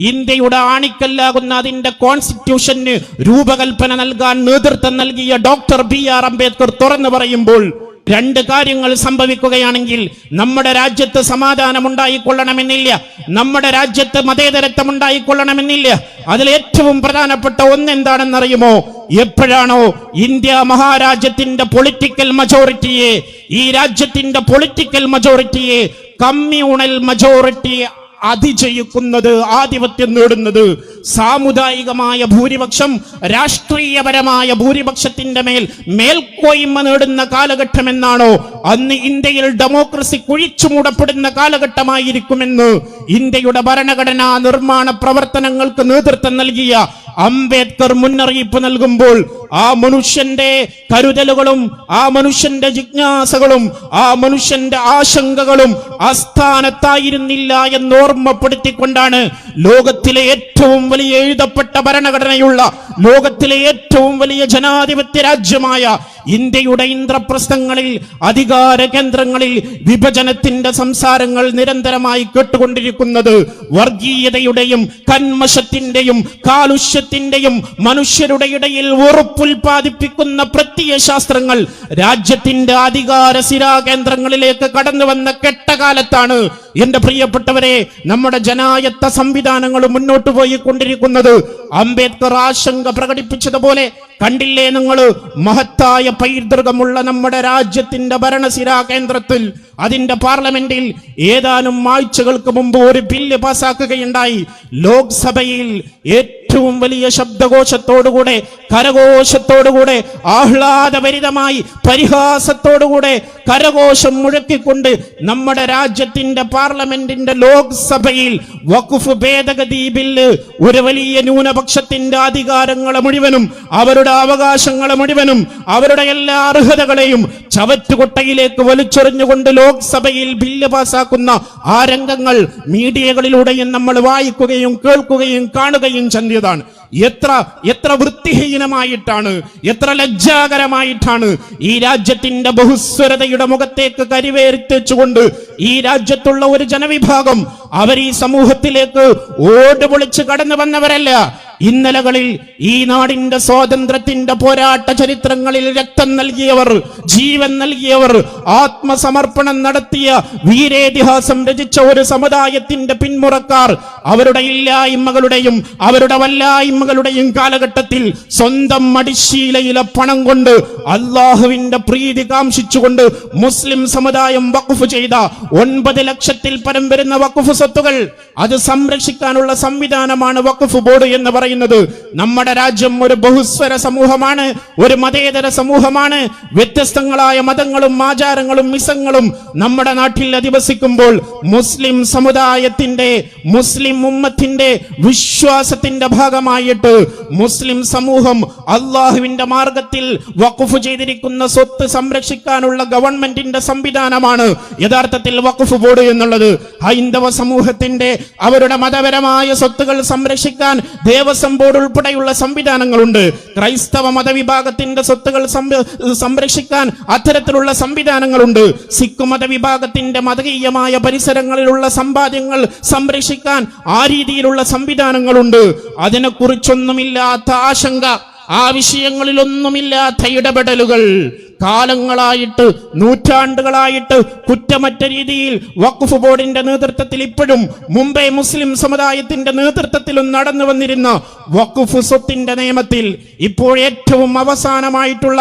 ഇന്ത്യയുടെ ആണിക്കല്ലാകുന്ന അതിന്റെ കോൺസ്റ്റിറ്റ്യൂഷന് രൂപകൽപ്പന നൽകാൻ നേതൃത്വം നൽകിയ ഡോക്ടർ ബി ആർ അംബേദ്കർ തുറന്നു പറയുമ്പോൾ രണ്ട് കാര്യങ്ങൾ സംഭവിക്കുകയാണെങ്കിൽ നമ്മുടെ രാജ്യത്ത് സമാധാനം ഉണ്ടായിക്കൊള്ളണമെന്നില്ല നമ്മുടെ രാജ്യത്ത് മതേതരത്വം ഉണ്ടായിക്കൊള്ളണമെന്നില്ല. അതിൽ ഏറ്റവും പ്രധാനപ്പെട്ട ഒന്ന് ഒന്നെന്താണെന്നറിയുമോ? എപ്പോഴാണോ ഇന്ത്യ മഹാരാജ്യത്തിന്റെ പൊളിറ്റിക്കൽ മജോറിറ്റിയെ ഈ രാജ്യത്തിന്റെ പൊളിറ്റിക്കൽ മജോറിറ്റിയെ കമ്മ്യൂണൽ മജോറിറ്റിയെ അതിജയിക്കുന്നത് ആധിപത്യം നേടുന്നത് സാമുദായികമായ ഭൂരിപക്ഷം രാഷ്ട്രീയപരമായ ഭൂരിപക്ഷത്തിന്റെ മേൽ മേൽക്കോയ്മ നേടുന്ന കാലഘട്ടം എന്നാണോ അന്ന് ഇന്ത്യയിൽ ഡെമോക്രസി കുഴിച്ചു മൂടപ്പെടുന്ന കാലഘട്ടമായിരിക്കുമെന്ന് ഇന്ത്യയുടെ ഭരണഘടനാ നിർമ്മാണ പ്രവർത്തനങ്ങൾക്ക് നേതൃത്വം നൽകിയ അംബേദ്കർ മുന്നറിയിപ്പ് നൽകുമ്പോൾ ആ മനുഷ്യന്റെ കരുതലുകളും ആ മനുഷ്യന്റെ ജിജ്ഞാസകളും ആ മനുഷ്യന്റെ ആശങ്കകളും അസ്ഥാനത്തായിരുന്നില്ല എന്ന് ഓർമ്മപ്പെടുത്തിക്കൊണ്ടാണ് ലോകത്തിലെ ഏറ്റവും വലിയ എഴുതപ്പെട്ട ഭരണഘടനയുള്ള ലോകത്തിലെ ഏറ്റവും വലിയ ജനാധിപത്യ രാജ്യമായ ഇന്ത്യയുടെ ഇന്ദ്രപ്രസ്ഥങ്ങളിൽ അധികാര കേന്ദ്രങ്ങളിൽ വിഭജനത്തിന്റെ സംസാരങ്ങൾ നിരന്തരമായി കേട്ടുകൊണ്ടിരിക്കുന്നത് വർഗീയതയുടെയും കന്മഷത്തിന്റെയും കാലുഷ്യത്തിന്റെയും മനുഷ്യരുടെ ഇടയിൽ ഉറപ്പുൽപാദിപ്പിക്കുന്ന പ്രത്യയ ശാസ്ത്രങ്ങൾ രാജ്യത്തിന്റെ അധികാര സിരാകേന്ദ്രങ്ങളിലേക്ക് കടന്നു വന്ന കെട്ടകാലത്താണ്. എന്റെ പ്രിയപ്പെട്ടവരെ നമ്മുടെ ജനായത്ത സംവിധാനങ്ങൾ മുന്നോട്ട് പോയി കൊണ്ടിരിക്കുന്നത് അംബേദ്കർ ആശങ്ക പ്രകടിപ്പിച്ചതുപോലെ കണ്ടില്ലേ നിങ്ങൾ? മഹത്തായ പൈതൃകമുള്ള നമ്മുടെ രാജ്യത്തിന്റെ ഭരണസിരാ കേന്ദ്രത്തിൽ അതിന്റെ പാർലമെന്റിൽ ഏതാനും ആഴ്ചകൾക്ക് മുമ്പ് ഒരു ബില്ല് പാസാക്കുകയുണ്ടായി. ലോക്സഭയിൽ ഏറ്റവും വലിയ ശബ്ദകോശത്തോടുകൂടെ കരഘോഷത്തോടുകൂടെ ആഹ്ലാദഭരിതമായി പരിഹാസത്തോടുകൂടെ കരഘോഷം മുഴക്കിക്കൊണ്ട് നമ്മുടെ രാജ്യത്തിന്റെ പാർലമെന്റിന്റെ ലോക്സഭയിൽ വഖഫ് ഭേദഗതി ബില്ല് ഒരു വലിയ ന്യൂനപക്ഷത്തിന്റെ അധികാരങ്ങളെ മുഴുവനും അവരുടെ അവകാശങ്ങളെ മുഴുവനും അവരുടെ എല്ലാ അർഹതകളെയും ചവറ്റുകൊട്ടയിലേക്ക് വലിച്ചെറിഞ്ഞുകൊണ്ട് ലോക്സഭയിൽ ബില്ല് പാസാക്കുന്ന ആ രംഗങ്ങൾ മീഡിയകളിലൂടെയും നമ്മൾ വായിക്കുകയും കേൾക്കുകയും കാണുകയും ചെന്നതാണ് എത്ര എത്ര വൃത്തിഹീനമായിട്ടാണ് എത്ര ലജ്ജാകരമായിട്ടാണ് ഈ രാജ്യത്തിന്റെ ബഹുസ്വരതയുടെ മുഖത്തേക്ക് കരിവേരിത്തെച്ചുകൊണ്ട് ഈ രാജ്യത്തുള്ള ഒരു ജനവിഭാഗം അവർ ഈ സമൂഹത്തിലേക്ക് ഓടുപൊളിച്ച് കടന്നു വന്നവരല്ല. ഇന്നലകളിൽ ഈ നാടിന്റെ സ്വാതന്ത്ര്യത്തിന്റെ പോരാട്ട ചരിത്രങ്ങളിൽ രക്തം നൽകിയവർ ജീവൻ നൽകിയവർ ആത്മസമർപ്പണം നടത്തിയ വീരേതിഹാസം രചിച്ച ഒരു സമുദായത്തിന്റെ പിന്മുറക്കാർ അവരുടെ ഇല്ലായ്മകളുടെയും അവരുടെ വല്ലായ്മകളുടെയും കാലഘട്ടത്തിൽ സ്വന്തം മടിശീലയിലെ പണം കൊണ്ട് അള്ളാഹുവിന്റെ പ്രീതി കാംക്ഷിച്ചുകൊണ്ട് മുസ്ലിം സമുദായം വഖഫ് ചെയ്ത ഒൻപത് ലക്ഷത്തിൽ പരം വരുന്ന വഖഫ് സ്വത്തുകൾ അത് സംരക്ഷിക്കാനുള്ള സംവിധാനമാണ് വഖഫ് ബോർഡ് എന്ന് പറയുന്നത്. നമ്മുടെ രാജ്യം ഒരു ബഹുസ്വര സമൂഹമാണ് ഒരു മതേതര സമൂഹമാണ്. വ്യത്യസ്തങ്ങളായ മതങ്ങളും ആചാരങ്ങളും മിസങ്ങളും നമ്മുടെ നാട്ടിൽ അധിവസിക്കുമ്പോൾ മുസ്ലിം സമുദായത്തിന്റെ മുസ്ലിം ഉമ്മത്തിന്റെ വിശ്വാസത്തിന്റെ ഭാഗമായിട്ട് മുസ്ലിം സമൂഹം അള്ളാഹുവിന്റെ മാർഗത്തിൽ വഖഫ് ചെയ്തിരിക്കുന്ന സ്വത്ത് സംരക്ഷിക്കാനുള്ള ഗവൺമെന്റിന്റെ സംവിധാനമാണ് യഥാർത്ഥത്തിൽ വഖഫ് ബോർഡ് എന്നുള്ളത്. ഹൈന്ദവ സമൂഹത്തിന്റെ അവരുടെ മതപരമായ സ്വത്തുകൾ സംരക്ഷിക്കാൻ ദേവസ്വം ബോർഡ് ഉൾപ്പെടെയുള്ള സംവിധാനങ്ങളുണ്ട്. ക്രൈസ്തവ മതവിഭാഗത്തിന്റെ സ്വത്തുകൾ സംരക്ഷിക്കാൻ അത്തരത്തിലുള്ള സംവിധാനങ്ങളുണ്ട്. സിഖ് മതവിഭാഗത്തിന്റെ മതകീയമായ പരിസരങ്ങളിലുള്ള സമ്പാദ്യങ്ങൾ സംരക്ഷിക്കാൻ ആ രീതിയിലുള്ള സംവിധാനങ്ങളുണ്ട്. അതിനെക്കുറിച്ചൊന്നുമില്ലാത്ത ആശങ്ക ആ വിഷയങ്ങളിലൊന്നുമില്ലാത്ത ഇടപെടലുകൾ. കാലങ്ങളായിട്ട് നൂറ്റാണ്ടുകളായിട്ട് കുറ്റമറ്റ രീതിയിൽ വഖഫ് ബോർഡിന്റെ നേതൃത്വത്തിൽ ഇപ്പോഴും മുംബൈ മുസ്ലിം സമുദായത്തിന്റെ നേതൃത്വത്തിലും നടന്നു വന്നിരുന്ന വഖഫ് സ്വത്തിന്റെ നിയമത്തിൽ ഇപ്പോൾ ഏറ്റവും അവസാനമായിട്ടുള്ള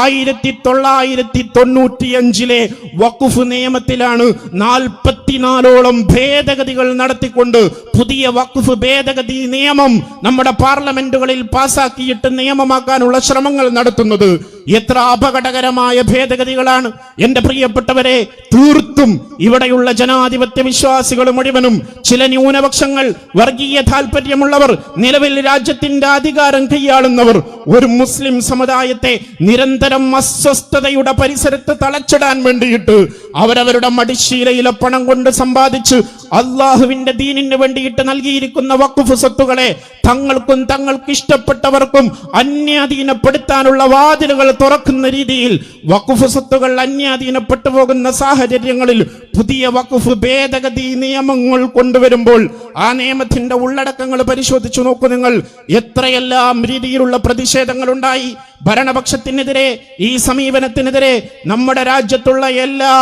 ആയിരത്തി തൊള്ളായിരത്തി തൊണ്ണൂറ്റിയഞ്ചിലെ വഖഫ് നിയമത്തിലാണ് നാൽപ്പത്തിനാലോളം ഭേദഗതികൾ നടത്തിക്കൊണ്ട് പുതിയ വഖഫ് ഭേദഗതി നിയമം നമ്മുടെ പാർലമെന്റുകളിൽ പാസാക്കിയിട്ട് നിയമമാക്കാനുള്ള ശ്രമങ്ങൾ നടത്തുന്നത്. എത്ര അപകടകരമായ ഭേദഗതികളാണ് എന്റെ പ്രിയപ്പെട്ടവരെ. തീർത്തും ഇവിടെയുള്ള ജനാധിപത്യ വിശ്വാസികൾ മുഴുവനും ചില ന്യൂനപക്ഷങ്ങൾ വർഗീയ താല്പര്യമുള്ളവർ നിലവിൽ രാജ്യത്തിന്റെ അധികാരം കൈയാളുന്നവർ ഒരു മുസ്ലിം സമുദായത്തെ നിരന്തരം അസ്വസ്ഥതയുടെ പരിസരത്ത് തളച്ചിടാൻ വേണ്ടിയിട്ട് അവരവരുടെ മടിശീലയിലെ പണം കൊണ്ട് സമ്പാദിച്ച് അള്ളാഹുവിന്റെ ദീനിന് വേണ്ടിയിട്ട് നൽകിയിരിക്കുന്ന വക്കുഫ് സ്വത്തുകളെ തങ്ങൾക്കും തങ്ങൾക്ക് ഇഷ്ടപ്പെട്ടവർക്കും അന്യാധീനപ്പെടുത്താനുള്ള വാതിലുകൾ തുറക്കുന്ന രീതിയിൽ വഖഫ് സ്വത്തുകൾ അന്യാധീനപ്പെട്ടു പോകുന്ന സാഹചര്യങ്ങളിൽ പുതിയ വഖഫ് ഭേദഗതി നിയമങ്ങൾ കൊണ്ടുവരുമ്പോൾ ആ നിയമത്തിന്റെ ഉള്ളടക്കങ്ങൾ പരിശോധിച്ചു നോക്കൂ നിങ്ങൾ. എത്രയെല്ലാം രീതിയിലുള്ള പ്രതിഷേധങ്ങൾ ഉണ്ടായി ഭരണപക്ഷത്തിനെതിരെ ഈ സമീപനത്തിനെതിരെ നമ്മുടെ രാജ്യത്തുള്ള എല്ലാ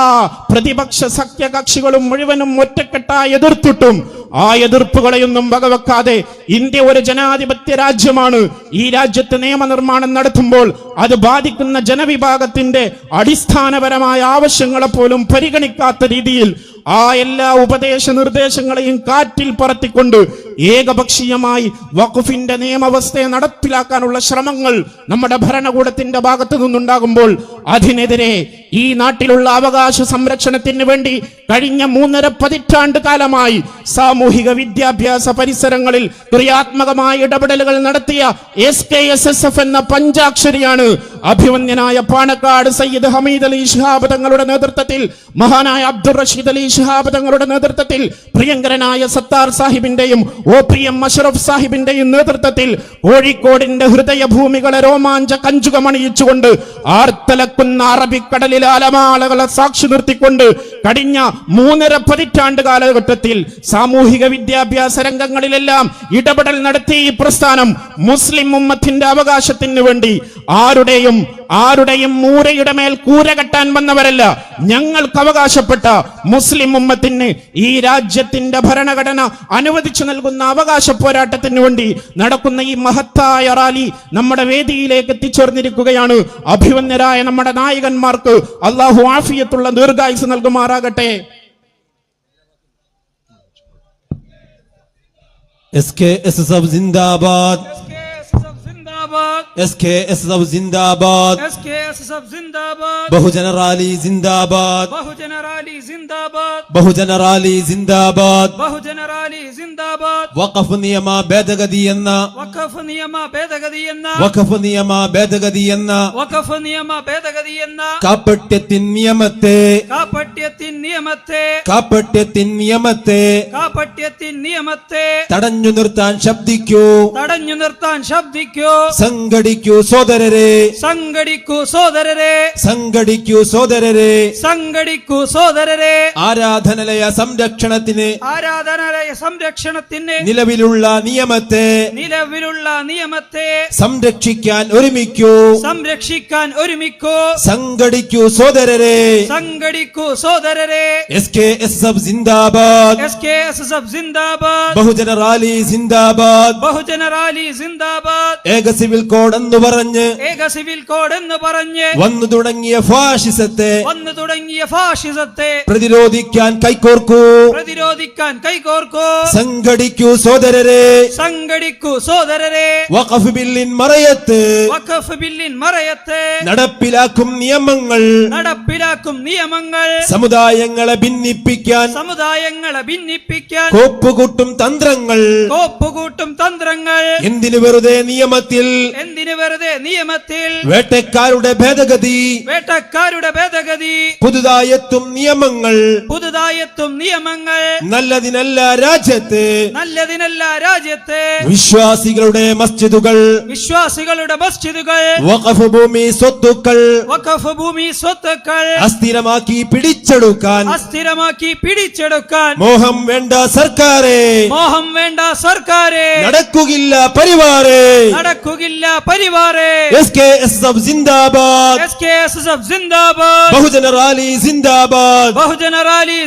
പ്രതിപക്ഷ സഖ്യകക്ഷികളും മുഴുവനും ഒറ്റക്കെട്ടായി എതിർത്തിട്ടും ആ എതിർപ്പുകളെയൊന്നും വകവെക്കാതെ ഇന്ത്യ ഒരു ജനാധിപത്യ രാജ്യമാണ്. ഈ രാജ്യത്ത് നിയമനിർമ്മാണം നടത്തുമ്പോൾ അത് ബാധിക്കുന്ന ജനവിഭാഗത്തിന്റെ അടിസ്ഥാനപരമായ ആവശ്യങ്ങളെ പോലും പരിഗണിക്കാത്ത രീതിയിൽ ആ എല്ലാ ഉപദേശ നിർദ്ദേശങ്ങളെയും കാറ്റിൽ പറത്തിക്കൊണ്ട് ഏകപക്ഷീയമായി വഖുഫിന്റെ നിയമവസ്ഥയെ നടപ്പിലാക്കാനുള്ള ശ്രമങ്ങൾ നമ്മുടെ ഭരണകൂടത്തിന്റെ ഭാഗത്തു നിന്നുണ്ടാകുമ്പോൾ അതിനെതിരെ ഈ നാട്ടിലുള്ള അവകാശ സംരക്ഷണത്തിന് വേണ്ടി കഴിഞ്ഞ മൂന്നര പതിറ്റാണ്ട് കാലമായി സാമൂഹിക വിദ്യാഭ്യാസ പരിസരങ്ങളിൽ ക്രിയാത്മകമായ ഇടപെടലുകൾ നടത്തിയ S K S S F എന്ന പഞ്ചാക്ഷരിയാണ് അഭിമന്യനായ പാണക്കാട് സയ്യിദ് ഹമീദ് അലി ശിഹാബ് തങ്ങളുടെ നേതൃത്വത്തിൽ മഹാനായ അബ്ദുൾ റഷീദ് അലി ശിഹാബ് തങ്ങളുടെ നേതൃത്വത്തിൽ പ്രിയങ്കരനായ സത്താർ സാഹിബിന്റെയും ഒ പി എം അഷറഫ് സാഹിബിന്റെയും നേതൃത്വത്തിൽ കോഴിക്കോടിന്റെ ഹൃദയഭൂമികളെ രോമാഞ്ച കഞ്ചുകമണിയിച്ചുകൊണ്ട് ആർത്തലക്കുന്ന അറബിക്കടലിലെ അലമാളകളെ സാക്ഷി നിർത്തിക്കൊണ്ട് കഴിഞ്ഞ മൂന്നര പതിറ്റാണ്ട് കാലഘട്ടത്തിൽ സാമൂഹിക വിദ്യാഭ്യാസ രംഗങ്ങളിലെല്ലാം ഇടപെടൽ നടത്തി ഈ പ്രസ്ഥാനം മുസ്ലിം ഉമ്മത്തിന്റെ അവകാശത്തിന് വേണ്ടി ആരുടെയും ആരുടെയും മൂരയുടെ മേൽ കൂര കെട്ടാൻ വന്നവരല്ല ഞങ്ങൾക്ക് അവകാശപ്പെട്ട മുസ്ലിം മുസ്ലിം ഉമ്മത്തിന് ഈ രാജ്യത്തിന്റെ ഭരണഘടന അനുവദിച്ചു നൽകുന്ന അവകാശ പോരാട്ടത്തിന് വേണ്ടി നടക്കുന്ന ഈ മഹത്തായ റാലി നമ്മുടെ വേദിയിലേക്ക് എത്തിച്ചേർന്നിരിക്കുകയാണ്. അഭിമന്യരായ നമ്മുടെ നായകന്മാർക്ക് അള്ളാഹു ആഫിയത്തുള്ള ദീർഘായുസ് നൽകുമാറാകട്ടെ. S K S S F zindabad S K S സബ് ജിന്ദാബാദ് എസ് കെ എസ് സബ് ജിന്ദാബാദ് ബഹുജന റാലി ജിന്ദാബാദ് ബഹുജന റാലി ജിന്ദാബാദ് ബഹുജന റാലി ജിന്ദാബാദ് ബഹുജന റാലി ജിന്ദാബാദ് വഖഫ് നിയമ ഭേദഗതി എന്ന വഖഫ് നിയമ ഭേദഗതി എന്ന വഖഫ് നിയമ ഭേദഗതി എന്ന വഖഫ് നിയമ ഭേദഗതി എന്ന കാപ്പട്യത്തിൻ നിയമത്തെ കാപ്പട്യത്തിൻ നിയമത്തെ കാപ്പട്യത്തിൻ നിയമത്തെ കാപ്പട്യത്തിൻ നിയമത്തെ തടഞ്ഞു നിർത്താൻ ശബ്ദിക്കൂ തടഞ്ഞു നിർത്താൻ ശബ്ദിക്കൂ സംഘ സംഘടിക്കൂ സോദരരെ സംഘടിക്കൂ സോദരരെ സംഘടിക്കൂ സോദരരെ സംഘടിക്കൂ സോദരരെ ആരാധനാലയ സംരക്ഷണത്തിന്. ആരാധനാലയ സംരക്ഷണത്തിന്. നിലവിലുള്ള നിയമത്തെ. നിലവിലുള്ള നിയമത്തെ. സംരക്ഷിക്കാൻ ഒരുമിക്കൂ. സംരക്ഷിക്കാൻ ഒരുമിക്കൂ. സംഘടിക്കൂ സോദരരെ സംഘടിക്കൂ സോദരരെ എസ് കെ എസ് എഫ് സിന്ദാബാദ് എസ് കെ എസ് എഫ് സിന്ദാബാദ് ബഹുജന റാലി സിന്ദാബാദ് ബഹുജന റാലി ജിന്ദാബാദ്. ഏക സിവിൽ കോഡ് എന്ന് പറഞ്ഞ് ഏക സിവിൽ കോഡ് എന്ന് പറഞ്ഞ് വന്നു തുടങ്ങിയ ഫാഷിസത്തെ വന്നു തുടങ്ങിയ ഫാഷിസത്തെ പ്രതിരോധിക്കാൻ കൈകോർക്കൂ. പ്രതിരോധിക്കാൻ കൈകോർക്കൂ. സംഘടിക്കൂ സോദരരെ. സംഘടിക്കൂ സോദരരെ. വഖഫ് ബില്ലിൻ മറയത്ത്. വഖഫ് ബില്ലിൻ മറയത്ത്. നടപ്പിലാക്കും നിയമങ്ങൾ. നടപ്പിലാക്കും നിയമങ്ങൾ. സമുദായങ്ങളെ ഭിന്നിപ്പിക്കാൻ. സമുദായങ്ങളെ ഭിന്നിപ്പിക്കാൻ. കോപ്പുകൂട്ടും തന്ത്രങ്ങൾ. കോപ്പുകൂട്ടും തന്ത്രങ്ങൾ. എന്തിനു വെറുതെ നിയമത്തിൽ എന്തിനു വെറുതെ നിയമത്തിൽ? വേട്ടക്കാരുടെ ഭേദഗതി വേട്ടക്കാരുടെ ഭേദഗതി. പുതുതായെത്തും നിയമങ്ങൾ പുതുതായെത്തും നിയമങ്ങൾ. നല്ലതിനല്ല രാജ്യത്ത് നല്ലതിനല്ല രാജ്യത്ത്. വിശ്വാസികളുടെ മസ്ജിദുകൾ വിശ്വാസികളുടെ മസ്ജിദുകൾ. വഖഫ് ഭൂമി സ്വത്തുക്കൾ വഖഫ് ഭൂമി സ്വത്തുക്കൾ. അസ്ഥിരമാക്കി പിടിച്ചെടുക്കാൻ അസ്ഥിരമാക്കി പിടിച്ചെടുക്കാൻ. മോഹം വേണ്ട സർക്കാരെ മോഹം വേണ്ട സർക്കാരെ. നടക്കുകില്ല പരിവാരെ നടക്കുകയില്ല പരിവാറെ. S K S F zindabad. S K S S F zindabad. ബഹുജന റാലി ബഹുജന റാലി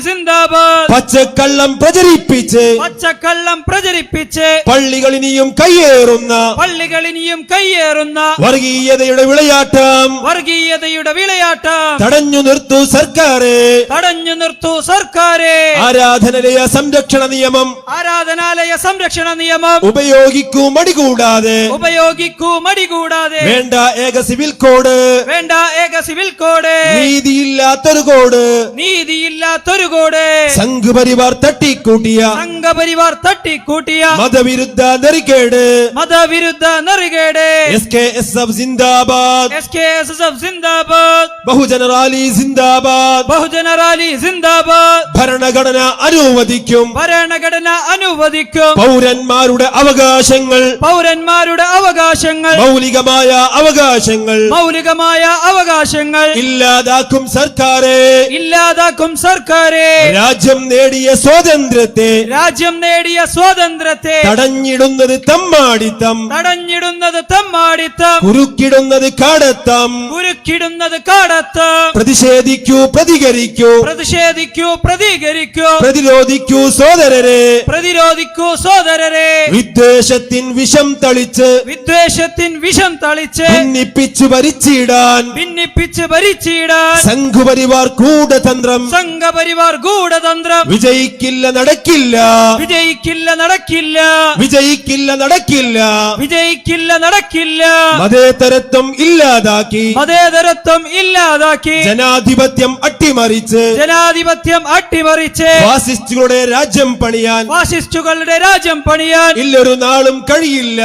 പച്ചക്കള്ളം പ്രചരിപ്പിച്ച്. പച്ചക്കള്ളം പ്രചരിപ്പിച്ച്. പള്ളികൾ ഇനിയും കയ്യേറുന്ന. പള്ളികൾ ഇനിയും കയ്യേറുന്ന. വർഗീയതയുടെ വിളയാട്ടം. വർഗീയതയുടെ വിളയാട്ടം. തടഞ്ഞു നിർത്തു സർക്കാരെ. തടഞ്ഞു നിർത്തു സർക്കാരെ. ആരാധനാലയ സംരക്ഷണ നിയമം. ആരാധനാലയ സംരക്ഷണ നിയമം. ഉപയോഗിക്കൂ മടികൂടാതെ. ഉപയോഗിക്കൂ മടികൂടാതെ വേണ്ട ഏക സിവിൽ കോഡ്. വേണ്ട ഏക സിവിൽ കോഡ്. നീതിയില്ലാത്തൊരു കോഡ്. നീതിയില്ലാത്തൊരു കോഡ്. സംഘപരിവാർ തട്ടിക്കൂട്ടിയ. സംഘപരിവാർ തട്ടിക്കൂട്ടിയ. മതവിരുദ്ധ നെറികേട്. മതവിരുദ്ധ നെറികേട്. എസ് കെ എസ് എഫ് സിന്ദാബാദ്. S K S S F സിന്ദാബാദ്. ബഹുജന റാലി സിന്ദാബാദ്. ബഹുജന റാലി സിന്ദാബാദ്. ഭരണഘടന അനുവദിക്കും. ഭരണഘടന അനുവദിക്കും. പൗരന്മാരുടെ അവകാശങ്ങൾ. പൗരന്മാരുടെ അവകാശങ്ങൾ മൗലികമായ അവകാശങ്ങൾ മൗലികമായ അവകാശങ്ങൾ ഇല്ലാതാക്കും സർക്കാരെ. ഇല്ലാതാക്കും സർക്കാരെ. രാജ്യം നേടിയ സ്വാതന്ത്ര്യത്തെ രാജ്യം നേടിയ സ്വാതന്ത്ര്യത്തെ തടഞ്ഞിടുന്നത് തമ്മാടിത്തം തടഞ്ഞിടുന്നത് തമ്മാടിത്തം കുറുക്കിടുന്നത് കാടത്തം. കുരുക്കിടുന്നത് കാടത്തം. പ്രതിഷേധിക്കൂ പ്രതികരിക്കൂ. പ്രതിഷേധിക്കൂ പ്രതികരിക്കൂ. പ്രതിരോധിക്കൂ സോദരരെ. പ്രതിരോധിക്കൂ സോദരരെ. വിദ്വേഷത്തിൻ വിഷം തളിച്ച് വിദ്വേഷത്തിൻ വിഷം തളിച്ച് ഭിന്നിപ്പിച്ചു ഭരിച്ചിടാൻ ഭിന്നിപ്പിച്ച് ഭരിച്ചിടാൻ സംഘപരിവാർ കൂടതന്ത്രം സംഘപരിവാർ ഗൂഢതന്ത്രം. വിജയിക്കില്ല നടക്കില്ല. വിജയിക്കില്ല നടക്കില്ല. വിജയിക്കില്ല നടക്കില്ല. വിജയിക്കില്ല നടക്കില്ല. മതേതരത്വം ഇല്ലാതാക്കി. മതേതരത്വം ഇല്ലാതാക്കി. ജനാധിപത്യം അട്ടിമറിച്ച്. ജനാധിപത്യം അട്ടിമറിച്ച്. ഫാസിസ്റ്റുകളുടെ രാജ്യം പണിയാൻ. ഫാസിസ്റ്റുകളുടെ രാജ്യം പണിയാൻ. ഇല്ലൊരു നാളും കഴിയില്ല.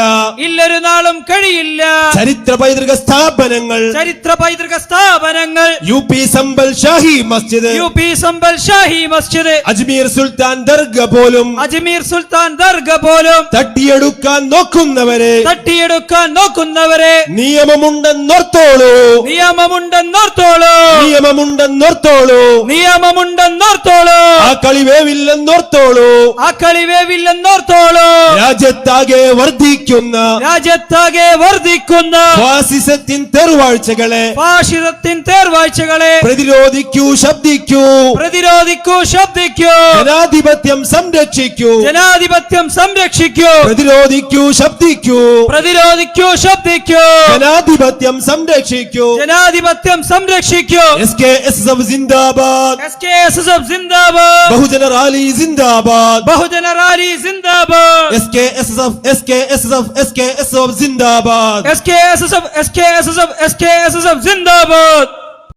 ഇല്ലൊരു നാളും കഴിയില്ല. ചരിത്ര പൈതൃക സ്ഥാപനങ്ങൾ. ചരിത്ര പൈതൃക സ്ഥാപനങ്ങൾ. യു പി സമ്പൽ ഷാഹി മസ്ജിദ്. യു പി സമ്പൽ ഷാഹി മസ്ജിദ്. അജ്മീർ സുൽത്താൻ ദർഗ പോലും. അജ്മീർ സുൽത്താൻ ദർഗ പോലും. തട്ടിയെടുക്കാൻ നോക്കുന്നവരെ. തട്ടിയെടുക്കാൻ നോക്കുന്നവരെ. നിയമമുണ്ടെന്നോർത്തോളൂ. നിയമമുണ്ടെന്നോർത്തോളൂ. നിയമമുണ്ടെന്നോർത്തോളൂ. നിയമമുണ്ടെന്നോർത്തോളൂ. ആ കളി വേവില്ലെന്നോർത്തോളൂ. ആ കളി വേവില്ലെന്നോർത്തോളൂ. രാജ്യത്താകെ വർദ്ധിക്കുന്ന രാജ്യത്താകെ വർദ്ധിക്കുന്ന ഫാസിസത്തിൻ തെറുവാഴ്ചകളെ ഫാസിസത്തിൻ തേർവാഴ്ചകളെ പ്രതിരോധിക്കൂ ശബ്ദിക്കൂ. പ്രതിരോധിക്കൂ ശബ്ദിക്കൂ. ജനാധിപത്യം സംരക്ഷിക്കൂ. ജനാധിപത്യം സംരക്ഷിക്കൂ. പ്രതിരോധിക്കൂ ശബ്ദിക്കൂ. പ്രതിരോധിക്കൂ ശബ്ദിക്കൂ. ജനാധിപത്യം സംരക്ഷിക്കൂ. ജനാധിപത്യം സംരക്ഷിക്കൂ. എസ് കെ എസ് എഫ് സിന്ദാബാദ് S K S S F സിന്ദാബാദ് ബഹുജന റാലി സിന്ദാബാദ് ബഹുജന റാലി സിന്ദാബാദ് S K S S F S K S F S K S S F S K S S F സിന്ദാബാദ്